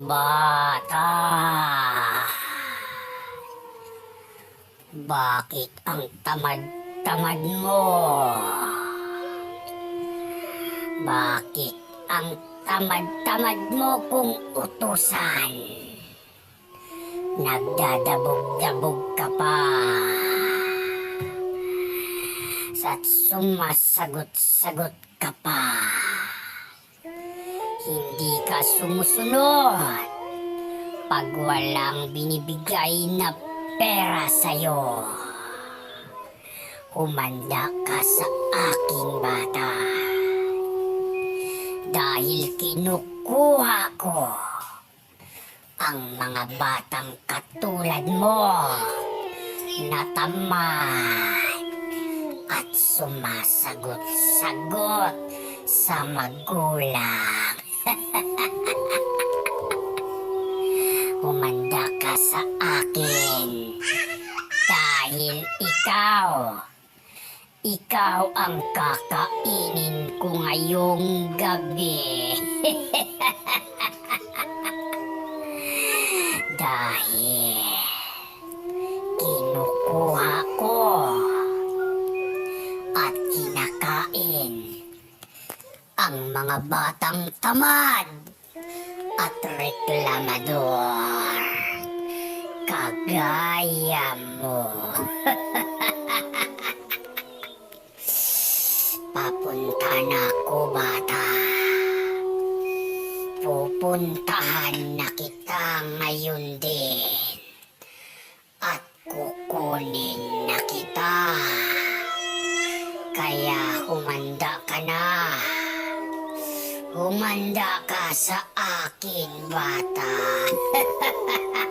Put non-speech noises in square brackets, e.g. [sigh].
Bata! Bakit ang tamad-tamad mo? Bakit ang tamad-tamad mo kung utusan? Nagdadabog-dabog ka pa. At sumasagot-sagot ka pa. Hindi ka sumusunod pag walang binibigay na pera sa'yo. Humanda ka sa aking bata. Dahil kinukuha ko ang mga batang katulad mo na tamad at sumasagot-sagot sa magulang. Ka sa akin. Dahil ikaw, ikaw ang kakainin ko ngayong gabi. [laughs] Dahil kinukuha ko at kinakain ang mga batang tamad at reklamador. Kagaya mo. Papunta na ako, bata. Pupuntahan na kita ngayon din. At kukunin na kita. Kaya humanda ka na. Humanda ka sa akin, bata. [laughs]